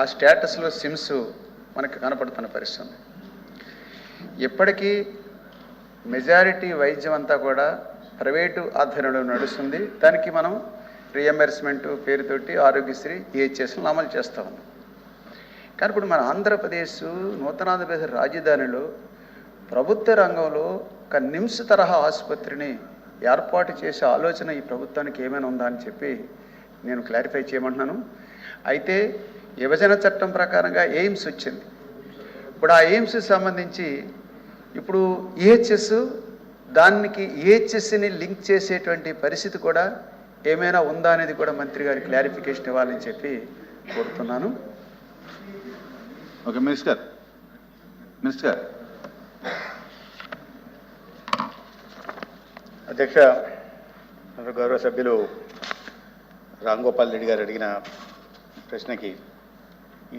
ఆ స్టేటస్లో సిమ్స్ మనకి కనపడుతున్న పరిస్థితి. ఇప్పటికీ మెజారిటీ వైద్యం అంతా కూడా ప్రైవేటు ఆధ్వర్యంలో నడుస్తుంది. దానికి మనం రియంబర్స్మెంట్ పేరుతోటి ఆరోగ్యశ్రీ ఈహెచ్ఎస్ను అమలు చేస్తూ ఉన్నాం. కానీ ఇప్పుడు మన ఆంధ్రప్రదేశ్ నూతనాంధ్రప్రదేశ్ రాజధానిలో ప్రభుత్వ రంగంలో ఒక నిమ్స్ తరహా ఆసుపత్రిని ఏర్పాటు చేసే ఆలోచన ఈ ప్రభుత్వానికి ఏమైనా ఉందా అని చెప్పి నేను క్లారిఫై చేయమంటున్నాను. అయితే విభజన చట్టం ప్రకారంగా ఎయిమ్స్ వచ్చింది. ఇప్పుడు ఆ ఎయిమ్స్ సంబంధించి ఇప్పుడు ఈహెచ్ఎస్ దానికి ఈహెచ్ఎస్ని లింక్ చేసేటువంటి పరిస్థితి కూడా ఏమైనా ఉందా అనేది కూడా మంత్రి గారి క్లారిఫికేషన్ ఇవ్వాలని చెప్పి కోరుతున్నాను. ఓకే మినిస్టర్ మినిస్టర్ అధ్యక్ష గౌరవ సభ్యులు రామ్ గోపాల్ రెడ్డి గారు అడిగిన ప్రశ్నకి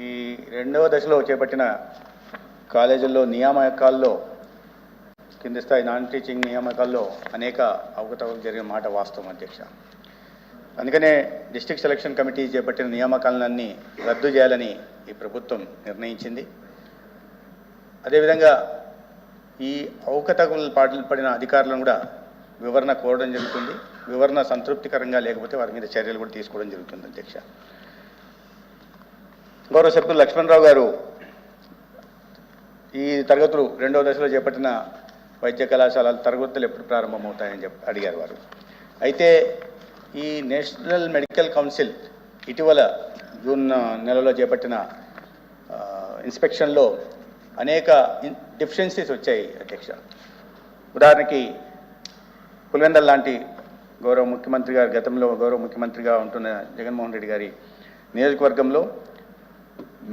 ఈ రెండవ దశలో చేపట్టిన కాలేజీల్లో నియామకాల్లో కింది స్థాయి నాన్ టీచింగ్ నియామకాల్లో అనేక అవకతవకలు జరిగిన మాట వాస్తవం అధ్యక్ష. అందుకనే డిస్టిక్ సెలక్షన్ కమిటీ చేపట్టిన నియామకాలన్నీ రద్దు చేయాలని ఈ ప్రభుత్వం నిర్ణయించింది. అదేవిధంగా ఈ అవకతవకలు పాటలు పడిన అధికారులను కూడా వివరణ కోరడం జరుగుతుంది. వివరణ సంతృప్తికరంగా లేకపోతే వారి మీద చర్యలు కూడా తీసుకోవడం జరుగుతుంది అధ్యక్ష. గౌరవ సభ్యులు లక్ష్మణరావు గారు ఈ తరగతులు రెండవ దశలో చేపట్టిన వైద్య కళాశాల తరగతులు ఎప్పుడు ప్రారంభమవుతాయని చెప్పి అడిగారు వారు. అయితే ఈ నేషనల్ మెడికల్ కౌన్సిల్ ఇటీవల జూన్ నెలలో చేపట్టిన ఇన్స్పెక్షన్లో అనేక డిఫిషియన్సీస్ వచ్చాయి అధ్యక్ష. ఉదాహరణకి పులివెందల్ లాంటి గౌరవ ముఖ్యమంత్రి గారు గతంలో గౌరవ ముఖ్యమంత్రిగా ఉంటున్న జగన్మోహన్ రెడ్డి గారి నియోజకవర్గంలో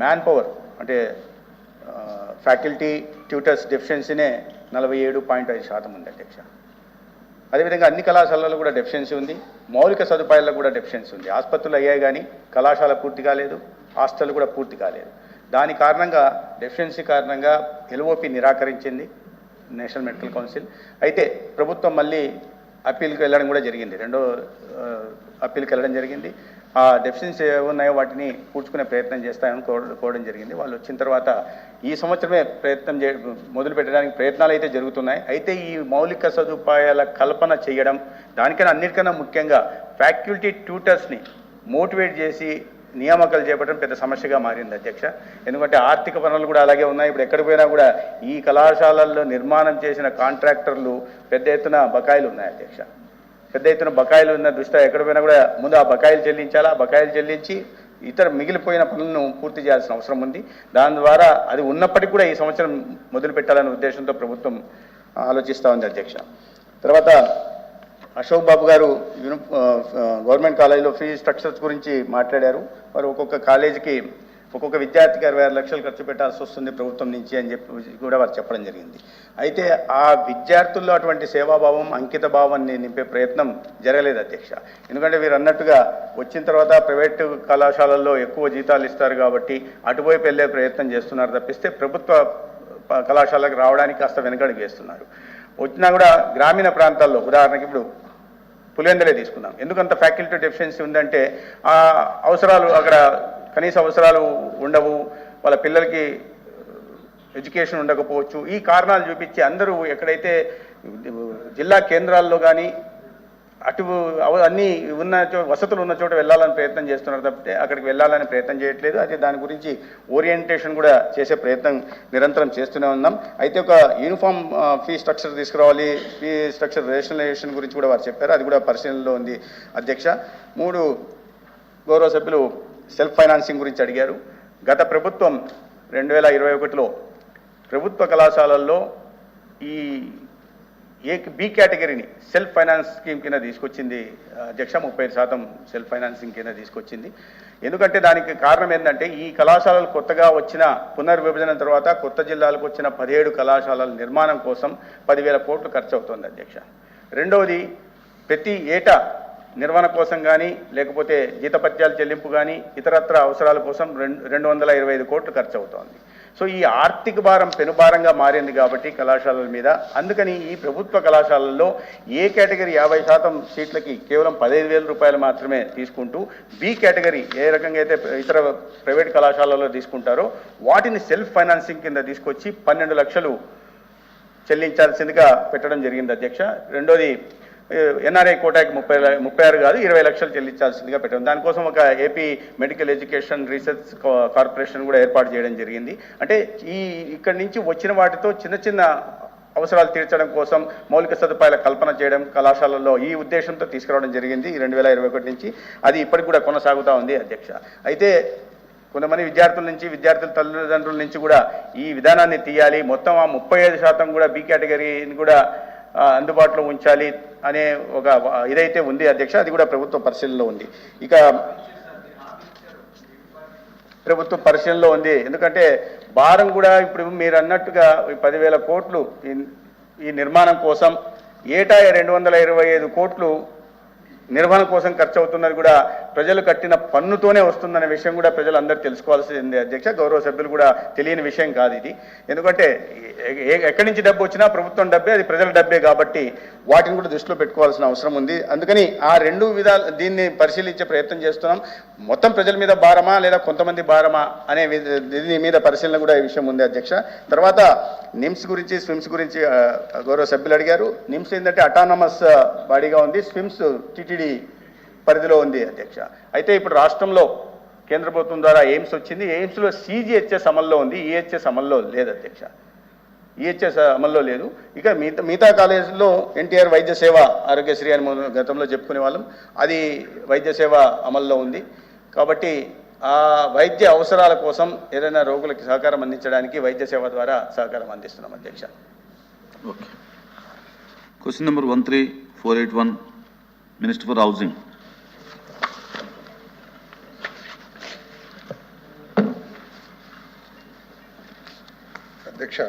మ్యాన్ పవర్ అంటే ఫ్యాకల్టీ ట్యూటర్స్ డెఫిషియన్సీనే నలభై ఏడు పాయింట్ ఐదు శాతం ఉంది అధ్యక్ష. అదేవిధంగా అన్ని కళాశాలల్లో కూడా డెఫిషియన్సీ ఉంది. మౌలిక సదుపాయాల్లో కూడా డెఫిషియన్సీ ఉంది. ఆసుపత్రులు అయ్యాయి కానీ కళాశాల పూర్తి కాలేదు. హాస్టల్ కూడా పూర్తి కాలేదు. దాని కారణంగా డెఫిషియన్సీ కారణంగా ఎల్ఓపి నిరాకరించింది నేషనల్ మెడికల్ కౌన్సిల్ అయితే ప్రభుత్వం మళ్ళీ అప్పీల్కి వెళ్ళడం కూడా జరిగింది. రెండో అప్పీల్కి వెళ్ళడం జరిగింది. ఆ డెఫిషియన్సీ ఉన్నాయో వాటిని పూడ్చుకునే ప్రయత్నం చేస్తామని కోవడం కోరడం జరిగింది. వాళ్ళు వచ్చిన తర్వాత ఈ సంవత్సరమే ప్రయత్నం చే మొదలు పెట్టడానికి ప్రయత్నాలు అయితే జరుగుతున్నాయి. అయితే ఈ మౌలిక సదుపాయాల కల్పన చేయడం దానికన్నా అన్నిటికన్నా ముఖ్యంగా ఫ్యాకల్టీ ట్యూటర్స్ని మోటివేట్ చేసి నియామకాలు చేపట్టడం పెద్ద సమస్యగా మారింది అధ్యక్ష. ఎందుకంటే ఆర్థిక పనులు కూడా అలాగే ఉన్నాయి. ఇప్పుడు ఎక్కడికి పోయినా కూడా ఈ కళాశాలల్లో నిర్మాణం చేసిన కాంట్రాక్టర్లు పెద్ద ఎత్తున బకాయిలు ఉన్నాయి అధ్యక్ష. పెద్ద ఎత్తున బకాయిలు ఉన్న దృష్ట్యా ఎక్కడ పోయినా కూడా ముందు ఆ బకాయిలు చెల్లించాలా? ఆ బకాయిలు చెల్లించి ఇతర మిగిలిపోయిన పనులను పూర్తి చేయాల్సిన అవసరం ఉంది. దాని ద్వారా అది ఉన్నప్పటికీ కూడా ఈ సంవత్సరం మొదలు పెట్టాలనే ఉద్దేశంతో ప్రభుత్వం ఆలోచిస్తూ ఉంది అధ్యక్ష. తర్వాత అశోక్ బాబు గారు యూని గవర్నమెంట్ కాలేజీలో ఫీ స్ట్రక్చర్స్ గురించి మాట్లాడారు. వారు ఒక్కొక్క కాలేజీకి ఒక్కొక్క విద్యార్థికి అరవై ఆరు లక్షలు ఖర్చు పెట్టాల్సి వస్తుంది ప్రభుత్వం నుంచి అని చెప్పి కూడా వారు చెప్పడం జరిగింది. అయితే ఆ విద్యార్థుల్లో అటువంటి సేవాభావం అంకిత భావాన్ని నింపే ప్రయత్నం జరగలేదు అధ్యక్ష. ఎందుకంటే వీరు అన్నట్టుగా వచ్చిన తర్వాత ప్రైవేటు కళాశాలల్లో ఎక్కువ జీతాలు ఇస్తారు కాబట్టి అటువైపు వెళ్ళే ప్రయత్నం చేస్తున్నారు తప్పిస్తే ప్రభుత్వ కళాశాలకు రావడానికి కాస్త వెనకడుగు వేస్తున్నారు. వచ్చినా కూడా గ్రామీణ ప్రాంతాల్లో ఉదాహరణకి ఇప్పుడు పులివెందులే తీసుకుందాం. ఎందుకంత ఫ్యాకల్టీ డెఫిషియన్సీ ఉందంటే ఆ అవసరాలు అక్కడ కనీస అవసరాలు ఉండవు వాళ్ళ పిల్లలకి uh, ఎడ్యుకేషన్ ఉండకపోవచ్చు. ఈ కారణాలు చూపించి అందరూ ఎక్కడైతే జిల్లా కేంద్రాల్లో కానీ అటు అవ- ఉన్న వసతులు ఉన్న చోట వెళ్ళాలని ప్రయత్నం చేస్తున్నారు తప్పితే అక్కడికి వెళ్ళాలని ప్రయత్నం చేయట్లేదు. అయితే దాని గురించి ఓరియంటేషన్ కూడా చేసే ప్రయత్నం నిరంతరం చేస్తూనే ఉన్నాం. అయితే ఒక యూనిఫామ్ ఫీ స్ట్రక్చర్ తీసుకురావాలి. ఫీ స్ట్రక్చర్ రేషనలైజేషన్ గురించి కూడా వారు చెప్పారు. అది కూడా పరిశీలనలో ఉంది అధ్యక్ష. మూడు గౌరవ సభ్యులు సెల్ఫ్ ఫైనాన్సింగ్ గురించి అడిగారు. గత ప్రభుత్వం రెండు వేల ఇరవై ఒకటిలో ప్రభుత్వ కళాశాలల్లో ఈ ఏ బి కేటగిరీని సెల్ఫ్ ఫైనాన్స్ స్కీమ్ కింద తీసుకొచ్చింది అధ్యక్ష ముప్పై శాతం సెల్ఫ్ ఫైనాన్సింగ్ కింద తీసుకొచ్చింది. ఎందుకంటే దానికి కారణం ఏంటంటే ఈ కళాశాలలు కొత్తగా వచ్చిన పునర్విభజన తర్వాత కొత్త జిల్లాలకు వచ్చిన పదిహేడు కళాశాలల నిర్మాణం కోసం పదివేల కోట్లు ఖర్చు అవుతుంది అధ్యక్ష. రెండవది ప్రతి ఏటా నిర్వహణ కోసం కానీ లేకపోతే జీతపత్యాల చెల్లింపు కానీ ఇతరత్ర అవసరాల కోసం రెండు రెండు వందల ఇరవై ఐదు కోట్లు ఖర్చు అవుతోంది సో ఈ ఆర్థిక భారం పెనుభారంగా మారింది కాబట్టి కళాశాలల మీద. అందుకని ఈ ప్రభుత్వ కళాశాలల్లో ఏ కేటగిరీ యాభై శాతం సీట్లకి కేవలం పదహైదు వేల రూపాయలు మాత్రమే తీసుకుంటూ బి కేటగిరీ ఏ రకంగా అయితే ఇతర ప్రైవేట్ కళాశాలల్లో తీసుకుంటారో వాటిని సెల్ఫ్ ఫైనాన్సింగ్ కింద తీసుకొచ్చి పన్నెండు లక్షలు చెల్లించాల్సిందిగా పెట్టడం జరిగింది అధ్యక్ష. రెండోది ఎన్ఆర్ఐ కోటాకి ముప్పై ముప్పై ఆరు కాదు ఇరవై లక్షలు చెల్లించాల్సిందిగా పెట్టాం దానికోసం ఒక AP medical education research corporation కూడా ఏర్పాటు చేయడం జరిగింది. అంటే ఈ ఇక్కడి నుంచి వచ్చిన వాటితో చిన్న చిన్న అవసరాలు తీర్చడం కోసం మౌలిక సదుపాయాల కల్పన చేయడం కళాశాలల్లో ఈ ఉద్దేశంతో తీసుకురావడం జరిగింది రెండు వేల ఇరవై ఒకటి నుంచి. అది ఇప్పటికి కూడా కొనసాగుతూ ఉంది అధ్యక్ష. అయితే కొంతమంది విద్యార్థుల నుంచి విద్యార్థుల తల్లిదండ్రుల నుంచి కూడా ఈ విధానాన్ని తీయాలి. మొత్తం ఆ ముప్పై ఐదు శాతం కూడా బి కేటగిరీని కూడా అందుబాటులో ఉంచాలి అనే ఒక ఇదైతే ఉంది అధ్యక్ష అది కూడా ప్రభుత్వ పరిశీలనలో ఉంది. ఇక ప్రభుత్వ పరిశీలనలో ఉంది. ఎందుకంటే భారం కూడా ఇప్పుడు మీరు అన్నట్టుగా పదివేల కోట్లు ఈ- ఈ నిర్మాణం కోసం ఏటా రెండు వందల ఇరవై ఐదు కోట్లు నిర్వహణ కోసం ఖర్చు అవుతున్నది కూడా ప్రజలు కట్టిన పన్నుతోనే వస్తుందనే విషయం కూడా ప్రజలు అందరూ తెలుసుకోవాల్సింది అధ్యక్ష. గౌరవ సభ్యులు కూడా తెలియని విషయం కాదు ఇది. ఎందుకంటే ఏ- ఎక్కడి నుంచి డబ్బు వచ్చినా ప్రభుత్వం డబ్బే అది ప్రజల డబ్బే కాబట్టి వాటిని కూడా దృష్టిలో పెట్టుకోవాల్సిన అవసరం ఉంది. అందుకని ఆ రెండు విధాలు దీన్ని పరిశీలించే ప్రయత్నం చేస్తున్నాం. మొత్తం ప్రజల మీద భారమా లేదా కొంతమంది భారమా అనే దీని మీద పరిశీలన కూడా ఈ విషయం ఉంది అధ్యక్ష. తర్వాత నిమ్స్ గురించి స్విమ్స్ గురించి గౌరవ సభ్యులు అడిగారు. నిమ్స్ ఏంటంటే అటానమస్ బాడీగా ఉంది. స్విమ్స్ టిటిడి పరిధిలో ఉంది అధ్యక్ష. అయితే ఇప్పుడు రాష్ట్రంలో కేంద్ర ప్రభుత్వం ద్వారా ఎయిమ్స్ వచ్చింది. ఎయిమ్స్లో సీజీహెచ్ఎస్ అమల్లో ఉంది. ఈహెచ్ఎస్ అమల్లో లేదు అధ్యక్ష. ఈహెచ్ఎస్ అమల్లో లేదు. ఇక మిగతా మిగతా కాలేజీలో ఎన్టీఆర్ వైద్య సేవ ఆరోగ్యశ్రీ అని మనం గతంలో చెప్పుకునే వాళ్ళం. అది వైద్య సేవ అమల్లో ఉంది. కాబట్టి ఆ వైద్య అవసరాల కోసం ఏదైనా రోగులకి సహకారం అందించడానికి వైద్య సేవ ద్వారా సహకారం అందిస్తున్నాం అధ్యక్ష. Okay. Question number one three four eight one minister for housing అధ్యక్ష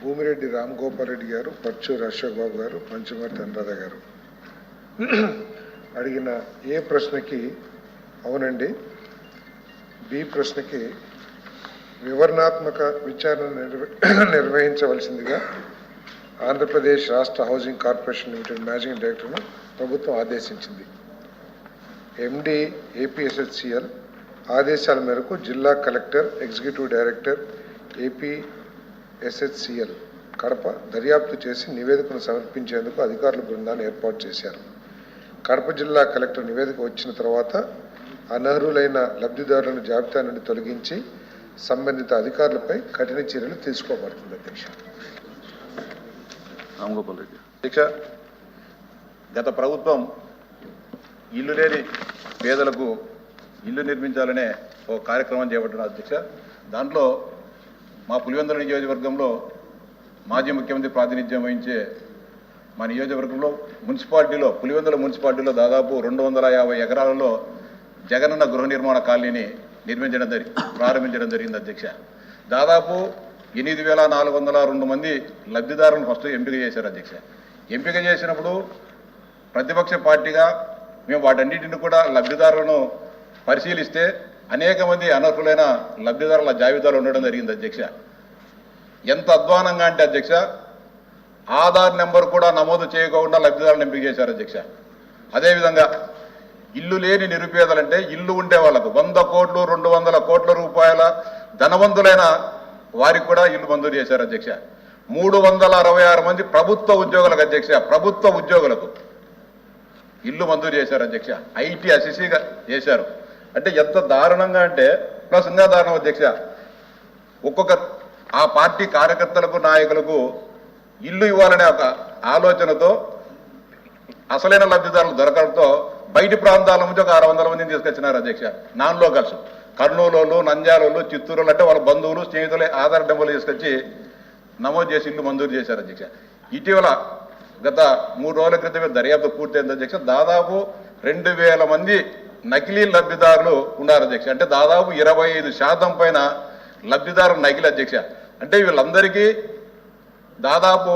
భూమిరెడ్డి రామ్ గోపాల్ రెడ్డి గారు పర్చూరు అశోక్ బాబు గారు పంచమర్తి అనురాధ గారు. అడిగిన ఏ ప్రశ్నకి అవునండి బి ప్రశ్నకి వివరణాత్మక విచారణ నిర్వ నిర్వహించవలసిందిగా ఆంధ్రప్రదేశ్ రాష్ట్ర హౌసింగ్ కార్పొరేషన్ లిమిటెడ్ మేనేజింగ్ డైరెక్టర్ను ప్రభుత్వం ఆదేశించింది. ఎండి ఏపీఎస్హెచ్సిఎల్ ఆదేశాల మేరకు జిల్లా collector executive director APSHCL Kadapa దర్యాప్తు చేసి నివేదికను సమర్పించేందుకు అధికారుల బృందాన్ని ఏర్పాటు చేశారు. కడప జిల్లా కలెక్టర్ నివేదిక వచ్చిన తర్వాత అనర్హులైన లబ్ధిదారులను జాబితా నుండి తొలగించి సంబంధిత అధికారులపై కఠిన చర్యలు తీసుకోబడుతుంది అధ్యక్ష రామ్గోపాల్ రెడ్డి అధ్యక్ష గత ప్రభుత్వం ఇల్లు లేని పేదలకు ఇల్లు నిర్మించాలనే ఒక కార్యక్రమం చేపట్టిన అధ్యక్ష. దాంట్లో మా పులివెందుల నియోజకవర్గంలో మాజీ ముఖ్యమంత్రి ప్రాతినిధ్యం వహించే మా నియోజకవర్గంలో మున్సిపాలిటీలో పులివెందుల మున్సిపాలిటీలో దాదాపు రెండు వందల యాభై ఎకరాలలో జగనన్న గృహ నిర్మాణ కాలనీని నిర్మించడం జరిగి ప్రారంభించడం జరిగింది అధ్యక్ష. దాదాపు ఎనిమిది వేల నాలుగు వందల రెండు మంది లబ్ధిదారులను ఫస్ట్ ఎంపిక చేశారు అధ్యక్ష. ఎంపిక చేసినప్పుడు ప్రతిపక్ష పార్టీగా మేము వాటన్నిటిని కూడా లబ్ధిదారులను పరిశీలిస్తే అనేక మంది అనర్హులైన లబ్ధిదారుల జాబితాలు ఉండడం జరిగింది అధ్యక్ష. ఎంత అధ్వానంగా అంటే అధ్యక్ష ఆధార్ నెంబర్ కూడా నమోదు చేయకుండా లబ్ధిదారులను ఎంపిక చేశారు అధ్యక్ష. అదేవిధంగా ఇల్లు లేని నిరుపేదలంటే ఇల్లు ఉండే వాళ్ళకు వంద కోట్లు రెండు వందల కోట్ల రూపాయల ధనవంతులైన వారికి కూడా ఇల్లు మంజూరు చేశారు అధ్యక్ష. మూడు వందల అరవై ఆరు మంది ప్రభుత్వ ఉద్యోగులకు అధ్యక్ష ప్రభుత్వ ఉద్యోగులకు ఇల్లు మంజూరు చేశారు అధ్యక్ష. ఐటీ అసిసిగా చేశారు. అంటే ఎంత దారుణంగా అంటే ప్లస్ ఇంకా దారుణం అధ్యక్ష. ఒక్కొక్క ఆ పార్టీ కార్యకర్తలకు నాయకులకు ఇల్లు ఇవ్వాలనే ఒక ఆలోచనతో అసలైన లబ్ధిదారులు దొరకడంతో బయటి ప్రాంతాల నుంచి ఒక ఆరు వందల మందిని తీసుకొచ్చినారు అధ్యక్ష. Non locals. కర్నూలు నంద్యాలలో చిత్తూరులో అంటే వాళ్ళ బంధువులు స్నేహితులు ఆధార్ డబ్బులు తీసుకొచ్చి నమోదు చేసి ఇల్లు మంజూరు చేశారు అధ్యక్ష. ఇటీవల గత మూడు రోజుల క్రితమే దర్యాప్తు పూర్తయింది అధ్యక్ష. దాదాపు రెండు వేల మంది నకిలీ లబ్ధిదారులు ఉన్నారు అధ్యక్ష. అంటే దాదాపు ఇరవై ఐదు శాతం పైన లబ్ధిదారులు నకిలీ అధ్యక్ష. అంటే వీళ్ళందరికీ దాదాపు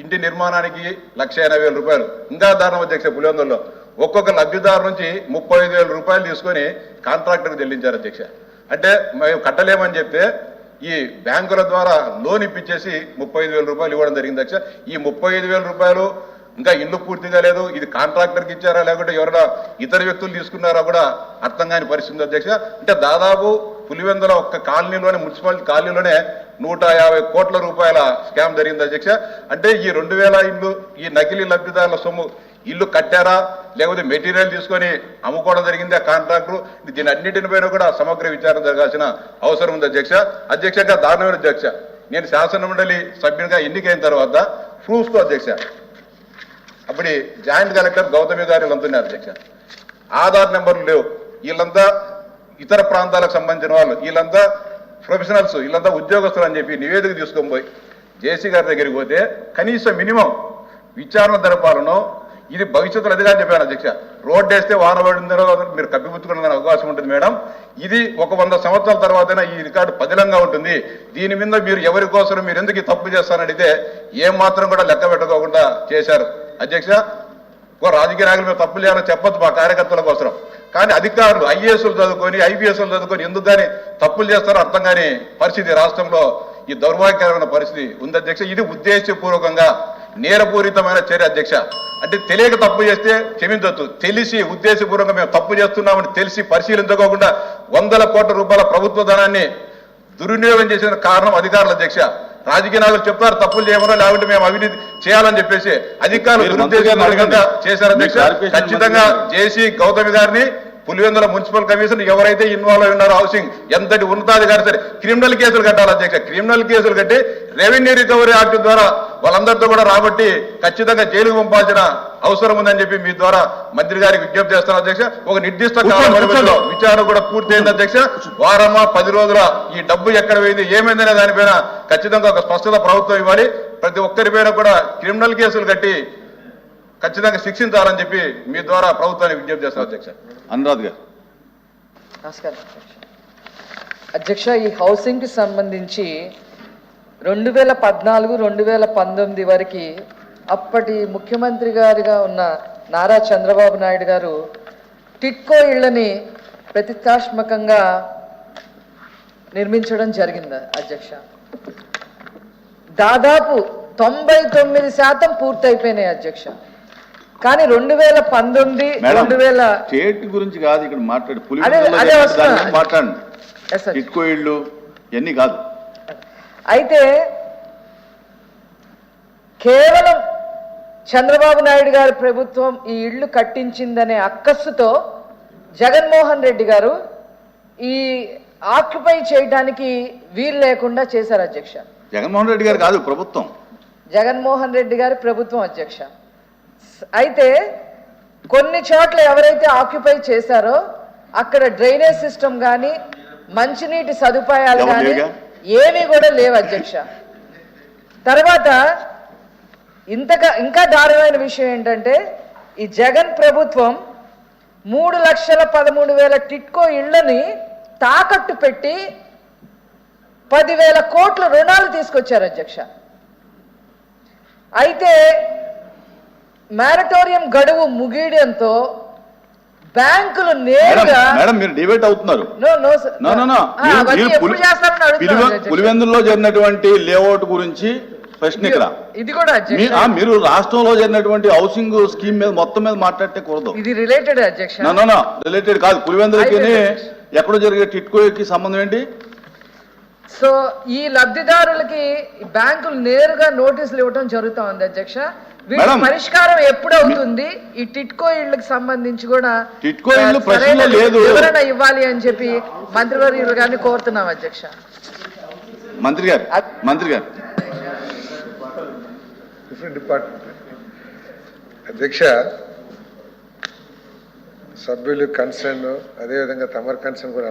ఇంటి నిర్మాణానికి లక్ష వేల రూపాయలు. ఇంకా దారుణం అధ్యక్ష పులివెందుల్లో. ఒక్కొక్క లబ్ధిదారు నుంచి ముప్పై ఐదు వేల రూపాయలు తీసుకొని కాంట్రాక్టర్కి చెల్లించారు అధ్యక్ష. అంటే మేము కట్టలేమని చెప్తే ఈ బ్యాంకుల ద్వారా లోన్ ఇప్పించేసి ముప్పై ఐదు వేల రూపాయలు ఇవ్వడం జరిగింది అధ్యక్ష. ఈ ముప్పై ఐదు వేల రూపాయలు ఇంకా ఇల్లు పూర్తిగా లేదు. ఇది కాంట్రాక్టర్కి ఇచ్చారా లేకుంటే ఎవరైనా ఇతర వ్యక్తులు తీసుకున్నారా కూడా అర్థం కాని పరిస్థితి అధ్యక్ష. అంటే దాదాపు పులివెందుల ఒక్క కాలనీలోనే మున్సిపాలిటీ కాలనీలోనే నూట యాభై కోట్ల రూపాయల స్కామ్ జరిగింది అధ్యక్ష. అంటే ఈ రెండు వేల ఇల్లు ఈ నకిలీ లబ్ధిదారుల సొమ్ము ఇల్లు కట్టారా? లేకపోతే మెటీరియల్ తీసుకొని అమ్ముకోవడం జరిగింది ఆ కాంట్రాక్టర్ దీని అన్నింటిపైన కూడా సమగ్ర విచారణ జరగాల్సిన అవసరం ఉంది అధ్యక్ష. అధ్యక్షగా దారుణమైన అధ్యక్ష. నేను శాసన మండలి సభ్యునిగా ఎన్నికైన తర్వాత ప్రూఫ్స్తో అధ్యక్ష. అప్పుడు జాయింట్ కలెక్టర్ గౌతమి గారు వీళ్ళంతా అధ్యక్ష. ఆధార్ నెంబర్లు లేవు. వీళ్ళంతా ఇతర ప్రాంతాలకు సంబంధించిన వాళ్ళు. వీళ్ళంతా ప్రొఫెషనల్స్. వీళ్ళంతా ఉద్యోగస్తులు అని చెప్పి నివేదిక తీసుకొని పోయి జేసీ గారి దగ్గరికి పోతే కనీసం మినిమం విచారణ జరపాలను ఇది భవిష్యత్తులో అదిగా చెప్పాను అధ్యక్ష. రోడ్డు వేస్తే వాన పడిందో మీరు కప్పిపుచ్చుకునే అవకాశం ఉంటుంది మేడం. ఇది ఒక వంద సంవత్సరాల తర్వాత ఈ రికార్డు పదిలంగా ఉంటుంది. దీని మీద మీరు ఎవరి కోసం మీరు ఎందుకు ఈ తప్పు చేస్తారని అడిగితే ఏమాత్రం మాత్రం కూడా లెక్క పెట్టుకోకుండా చేశారు. అధ్యక్ష ఓ రాజకీయ నాయకులు మేము తప్పులు లేదని చెప్పొచ్చు మా కార్యకర్తల కోసం కానీ అధికారులు ఐఏఎస్లు చదువుకొని ఐపీఎస్లు చదువుకొని ఎందుకు కానీ తప్పులు చేస్తారో అర్థం కాని పరిస్థితి రాష్ట్రంలో ఈ దౌర్భాగ్యకరమైన పరిస్థితి ఉంది అధ్యక్ష. ఇది ఉద్దేశపూర్వకంగా నేరపూరితమైన చర్య అధ్యక్ష. అంటే తెలియక తప్పు చేస్తే క్షమించవచ్చు తెలిసి ఉద్దేశపూర్వకంగా మేము తప్పు చేస్తున్నామని తెలిసి పరిశీలించుకోకుండా వందల కోట్ల రూపాయల ప్రభుత్వ ధనాన్ని దుర్వినియోగం చేసిన కారణం అధికారుల అధ్యక్ష. రాజకీయ నాయకులు చెప్తారు తప్పులు చేయమనో లేకుంటే మేము అవినీతి చేయాలని చెప్పేసి అధికారులు. చేశారు అధ్యక్ష. ఖచ్చితంగా జేసీ గౌతమి గారిని పులివెందుల మున్సిపల్ కమిషన్ ఎవరైతే ఇన్వాల్వ్ అయి ఉన్నారో హౌసింగ్ ఎంతటి ఉన్నతాధికారి సరే క్రిమినల్ కేసులు కట్టాలి అధ్యక్ష. క్రిమినల్ కేసులు కట్టి రెవెన్యూ రికవరీ యాక్ట్ ద్వారా వాళ్ళందరితో కూడా రాబట్టి ఖచ్చితంగా జైలుకు పంపాల్సిన అవసరం ఉందని చెప్పి మీ ద్వారా మంత్రి గారికి విజ్ఞప్తి చేస్తాను అధ్యక్ష. ఒక నిర్దిష్ట కాల కూర్చోండి, పరిమితిలో విచారణ కూడా పూర్తయింది అధ్యక్ష. వారమా పది రోజుల ఈ డబ్బు ఎక్కడ పోయింది ఏమైందనే దానిపైన ఖచ్చితంగా ఒక స్పష్టత ప్రభుత్వం ఇవ్వాలి. ప్రతి ఒక్కరిపైన కూడా క్రిమినల్ కేసులు కట్టి ఖచ్చితంగా శిక్షించాలని చెప్పి మీ ద్వారా ప్రభుత్వానికి విజ్ఞప్తి చేస్తాను అధ్యక్ష. అనురాధ్ గారు. నమస్కారం అధ్యక్ష. అధ్యక్ష ఈ హౌసింగ్కి సంబంధించి రెండు వేల పద్నాలుగు రెండు వేల పంతొమ్మిది వరకు అప్పటి ముఖ్యమంత్రి గారిగా ఉన్న నారా చంద్రబాబు నాయుడు గారు టిట్కో ఇళ్ళని ప్రతిష్టాత్మకంగా నిర్మించడం జరిగింది అధ్యక్ష. దాదాపు తొంభై తొమ్మిది శాతం పూర్తయిపోయినాయి అధ్యక్ష. కానీ రెండు వేల పంతొమ్మిది రెండు వేల స్టేట్ గురించి కాదు ఇక్కడ మాట్లాడు. మాట్లాడండి. ఇటుకో ఇళ్ళు ఇవన్నీ కాదు. అయితే కేవలం చంద్రబాబు నాయుడు గారి ప్రభుత్వం ఈ ఇళ్ళు కట్టించిందనే అక్కస్సుతో జగన్మోహన్ రెడ్డి గారు ఈ ఆక్యుపై చేయడానికి వీలు లేకుండా చేశారు అధ్యక్ష. జగన్మోహన్ రెడ్డి గారు కాదు ప్రభుత్వం. జగన్మోహన్ రెడ్డి గారి ప్రభుత్వం అధ్యక్ష. అయితే కొన్ని చోట్ల ఎవరైతే ఆక్యుపై చేశారో అక్కడ డ్రైనేజ్ సిస్టమ్ కానీ మంచినీటి సదుపాయాలు కానీ? ఏమీ కూడా లేవు అధ్యక్ష. తర్వాత ఇంతగా ఇంకా దారుణమైన విషయం ఏంటంటే ఈ జగన్ ప్రభుత్వం మూడు లక్షల పదమూడు వేల టిట్కో ఇళ్ళని తాకట్టు పెట్టి పదివేల కోట్ల రుణాలు తీసుకొచ్చారు అధ్యక్ష. అయితే మ్యారటోరియం గడువు ముగియడంతో బ్యాంకులు మేడం నేరుగా మేడం మీరు డిబేట్ అవుతున్నారు. పులివెందుల్లో జరిగినటువంటి లేఅవుట్ గురించి ప్రశ్న ఇక్కడ. ఇది కూడా మీరు రాష్ట్రంలో జరిగినటువంటి హౌసింగ్ స్కీమ్ మీద మొత్తం మీద మాట్లాడితే కూడదు ఇది రిలేటెడ్ రిలేటెడ్ కాదు. పులివెందులకి. ఎక్కడో జరిగే టిట్కోకి సంబంధం ఏంటి? సో ఈ లబ్ధిదారులకి బ్యాంకులు నేరుగా నోటీసులు ఇవ్వడం జరుగుతా ఉంది అధ్యక్ష వీటి మేడం. పరిష్కారం ఎప్పుడు అవుతుంది ఈ టిట్కో ఇళ్ళకి సంబంధించి కూడా టిట్కో ఇళ్ళు ప్రశ్నలో లేదు. వివరణ ఇవ్వాలి అని చెప్పి మంత్రివర్యులు గారిని కోరుతున్నాం అధ్యక్ష మంత్రి గారు మంత్రి గారు డిఫరెంట్ డిపార్ట్మెంట్ అధ్యక్ష సభ్యులు కన్సర్న్ అదేవిధంగా తమర్ కన్సర్న్ కూడా